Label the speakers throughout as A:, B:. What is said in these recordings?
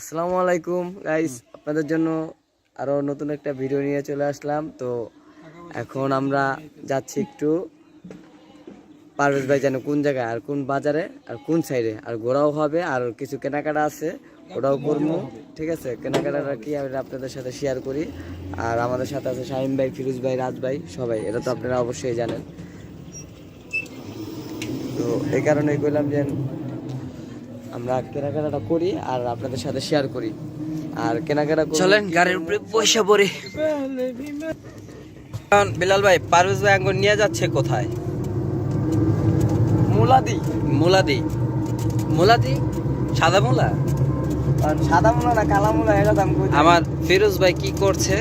A: আসসালামু আলাইকুম গাইস আপনাদের জন্য আরও নতুন একটা ভিডিও নিয়ে চলে আসলাম। তো এখন আমরা যাচ্ছি একটু পারভেজ ভাই জানো কোন জায়গায় আর কোন বাজারে আর কোন সাইডে আর ঘোরাও হবে আর কিছু কেনাকাটা আছে ওটাও করব। ঠিক আছে? কেনাকাটাটা কি আমি আপনাদের সাথে শেয়ার করি। আর আমাদের সাথে আছে শাহিম ভাই ফিরোজ ভাই রাজ ভাই সবাই। এটা তো আপনারা অবশ্যই জানেন। তো এই কারণেই বললাম যে আমরা কেনাকাটাটা করি আর আপনাদের সাথে শেয়ার করি। আর কেনাকাটা
B: চলেন গাড়ির উপরে পয়সা পড়ে। এখন বিলাল ভাই পারভেজ ভাই আঙ্গুর নিয়ে যাচ্ছে কোথায়?
A: মুলাদি।
B: মুলাদি। মুলাদি? সাদা মুলা?
A: সাদা মুলা না কালা মুলা এটা দাম কই
B: আমার ফিরোজ ভাই কি করছে?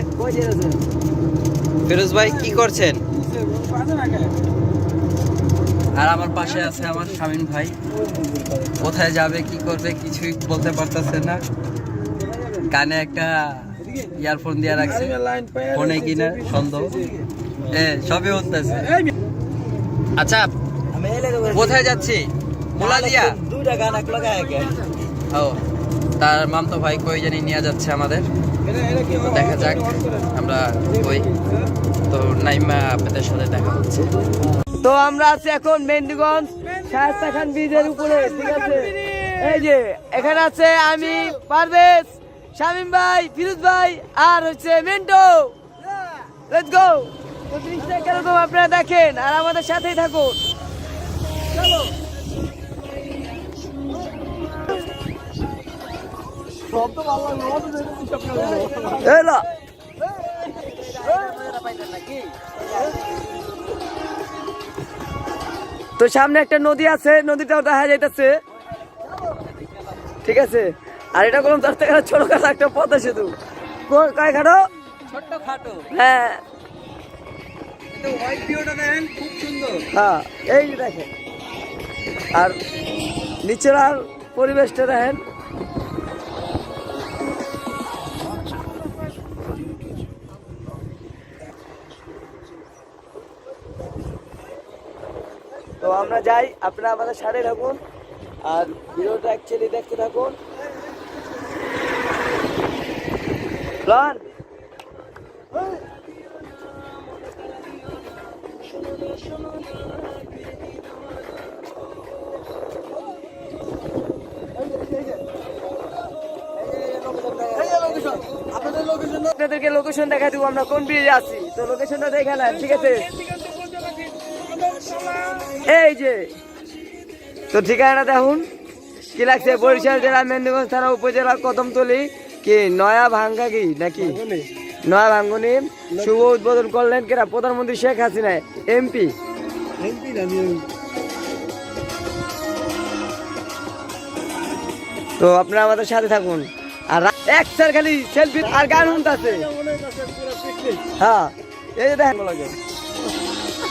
B: ফিরোজ ভাই? কি করছেন? আর আমার পাশে আছে আমার শামিন ভাই। কোথায় যাবে, কি করবে কিছুই বলতে পারতেছে না। কানে একটা ইয়ারফোন দিয়ে রাখছে। ফোনে কিনা সন্দেহ। এ, সবই হতেছে আচ্ছা কোথায় যাচ্ছি? মোলাদিয়া।
A: দুইটা গান এক লাগায়
B: ও, তার মামতো ভাই কই জানি নিয়ে যাচ্ছে আমাদের। দেখা যাক, আমরা কই। তো নাইমা আপনাদের সাথে দেখা হচ্ছে।
A: তো আমরা আছি এখন মেন্দিগঞ্জ শায়স্তা খান ব্রিজের উপরে ঠিক আছে? এই যে এখানে আছে আমি পারভেজ শামিম ভাই ফিরোজ ভাই আর হচ্ছে মেন্টো। লেটস গো তো কীরকম আপনারা দেখেন আর আমাদের সাথেই থাকুন। চলো। এলা তো সামনে একটা নদী আছে নদীটাও দেখা যাইতেছে। ঠিক আছে? আর এটা কোনো তার থেকে ছোট খাটো একটা পথ সেতু। কয় খাটো
B: ছোট্ট খাটো।
A: হ্যাঁ। হ্যাঁ এই দেখেন। আর নিচের আর পরিবেশটা দেখেন। আমরা যাই, আপনারা আমাদের সাথে থাকুন আর ভিডিওটা অ্যাকচুয়ালি দেখতে থাকুন। রন আপনাদেরকে লোকেশন দেখা দিব, আমরা কোন ব্রিজে আছি? তো লোকেশনটা দেখে নেন, ঠিক আছে? এই যে তো ঠিকানাটা দেখুন। কি লাগছে? বরিশাল জেলা মেন্দিগঞ্জ থানা উপজেলা কদমতলি। কি নয়া ভাঙ্গা কি নাকি নয়া ভাঙ্গনি। শুভ উদ্বোধন করলেন কেরা? প্রধানমন্ত্রী শেখ হাসিনা এমপি। তো আপনারা আমাদের সাথে থাকুন। আর এক স্যার খালি সেলফি আর গান শুনতেছে। হ্যাঁ এই দেখেন।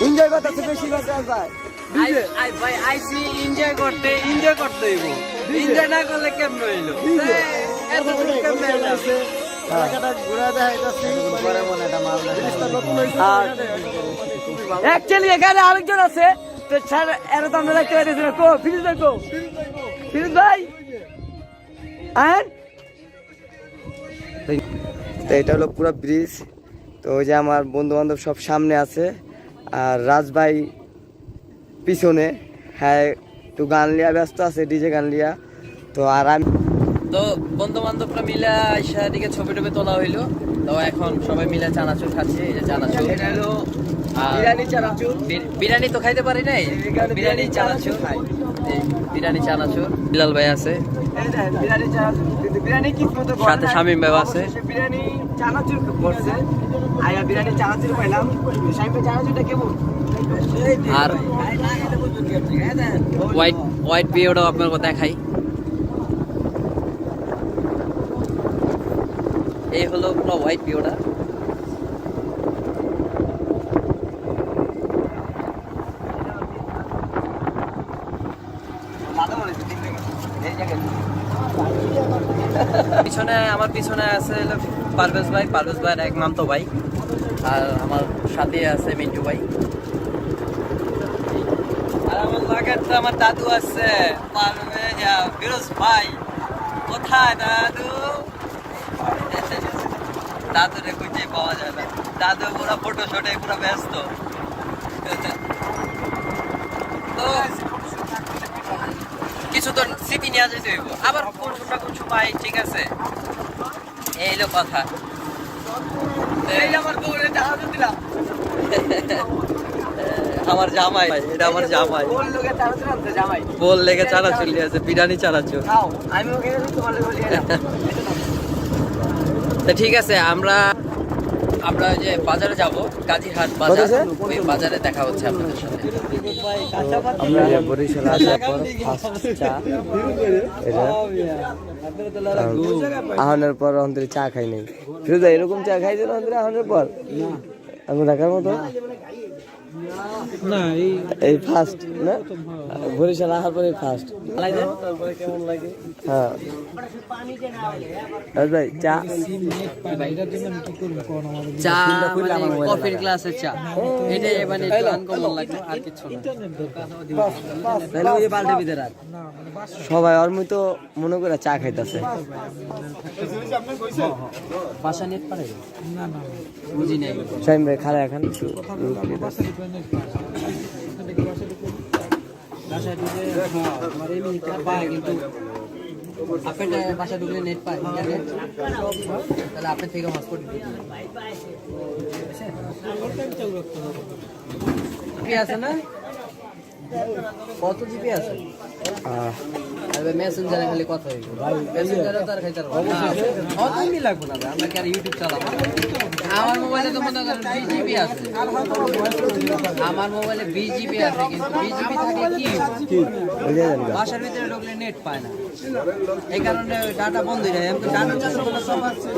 A: এনজয় বেশি করতে ভাই
B: আইসি এনজয় করতে এনজয় করতে হইব। এনজয় না করলে কেমন হইল?
A: DJ
B: এতটুকু কেমনে
A: এখানে আরেকজন আছে। তো স্যার এরা তো আমরা দেখতে পাইতেছি না। কো ফিরিজ ভাই কো। ফিরিজ ভাই। আহেন তো এটা হলো পুরো ব্রিজ। তো ওই যে আমার বন্ধু বান্ধব সব সামনে আছে। আর রাজ ভাই পিছনে। হ্যাঁ একটু গান লিয়া ব্যস্ত আছে ডিজে গান লিয়া। তো আর আমি
B: তো বন্ধু বান্ধবরা মিলে আইসা দিকে ছবি টবি তোলা হইল। তো এখন সবাই মিলে চানাচুর খাচ্ছি এই যে চানাচুর।
A: বিরিয়ানি চানাচুর।
B: বিরিয়ানি তো খাইতে পারি নাই? বিরিয়ানি চানাচুর। বিরিয়ানি চানাচুর। বিলাল ভাই আছে।
A: বিরিয়ানি চানাচুর। বিরিয়ানি কি
B: সাথে? শামীম বাবা আছে।
A: বিরিয়ানি চানাচুর করছে। আয়া বিরিয়ানি চানাচুর পাইলাম। সাইপে চানাচুরটা কেমন?
B: আর হোয়াইট হোয়াইট দেখাই। এই হলো পুরো হোয়াইট ভিউটা পিছনে, আমার পিছনে আছে পারভেজ ভাই। পারভেজ ভাইয়ের এক মামতো ভাই। আর আমার সাথে আছে মিন্টু ভাই। আর আমার লাগার তো আমার দাদু আছে। পারভেজ ফিরোজ ভাই। কোথায় দাদু? দাদু রে, খুঁজে পাওয়া যায় না। দাদু পুরো ফটো শটে পুরো ব্যস্ত। তো কিছু স্মৃতি নিয়ে যেতে হইব? আবার কোন না কোন সময়? ঠিক আছে। এই হলো কথা। আমার জামাই এটা আমার জামাই। বল লেগে চারা চলে আছে বিরিয়ানি
A: আমি ওকে
B: ঠিক আছে আমরা আমরা ওই যে বাজারে যাব কাজীরহাট বাজার। ওই বাজারে দেখা হচ্ছে আপনাদের সাথে।
A: আমরা বরিশাল আসার পর ফার্স্ট চা এটা। আহনের পর অন্তরে চা খাই নাই। ফিরোজা এরকম চা খাইছিল অন্তরে আহনের পর? আমি ঢাকার মতো?
C: এই
A: এই ফার্স্ট না? বরিশাল আসার পরে ফার্স্ট হ্যাঁ। ভাই চা।
B: চা মানে কফির গ্লাসের চা। এটা মানে আনকমন লাগল আর কিছু
A: তাহলে ওই রাখ।
C: না মানে
A: সবাই মনে করে চা খাইতেছে।
B: বাসা নেট পারে
C: না না
B: বুঝি নাই।
A: সাইম ভাই এখন
B: বাসায় ঢুকে হ্যাঁ মিনিটটা পায় কিন্তু আপনার নেট তাহলে আপনার থেকে হটস্পট আছে না কত জিপি আছে আরে মেসেঞ্জারে খালি কথা হইব। মেসেঞ্জারে তো আর খাইতে পারব না। অত এমনি লাগবে না ভাই, আমরা কি আর ইউটিউব চালাবো? আমার মোবাইলে তো মনে করেন বিজিবি আছে। আমার মোবাইলে বিজিবি আছে কিন্তু বিজিবি থাকলে কি হইব? বাসার ভিতরে ঢুকলে নেট পায় না। এই কারণে ডাটা বন্ধ হয়ে যায়। ডাটা চালু করলে সব আছে।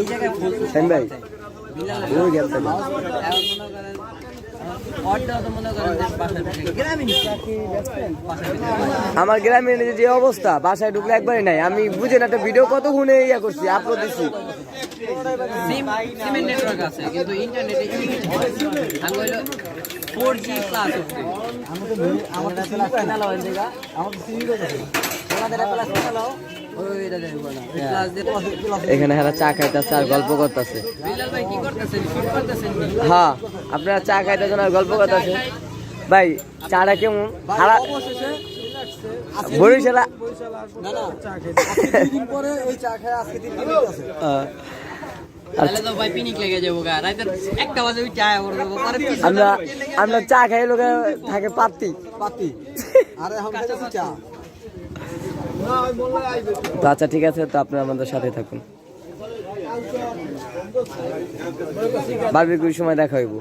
B: এই জায়গায় ফুল
A: ভাই। গেল
B: এখন মনে করেন
A: আমার গ্রামের যে অবস্থা বাসায় ঢুকলে একবারই নাই। আমি বুঝে না একটা ভিডিও কত গুণে ইয়া করছি আপলোড
B: ফোর জি প্লাস আমাদের আমাদের
A: এখানে চা খাইতেছে আর গল্প করতেছে। হ্যাঁ আপনারা চা খাইতেছেন আর গল্প করতেছেন ভাই, চাটা কেমন? বরিশালা আমরা চা খাই লোক থাকে
C: পাতি পাতি আরে চা।
A: তো আচ্ছা ঠিক আছে তো আপনারা আমাদের সাথে থাকুন। বারবিকুর সময় দেখা হইব।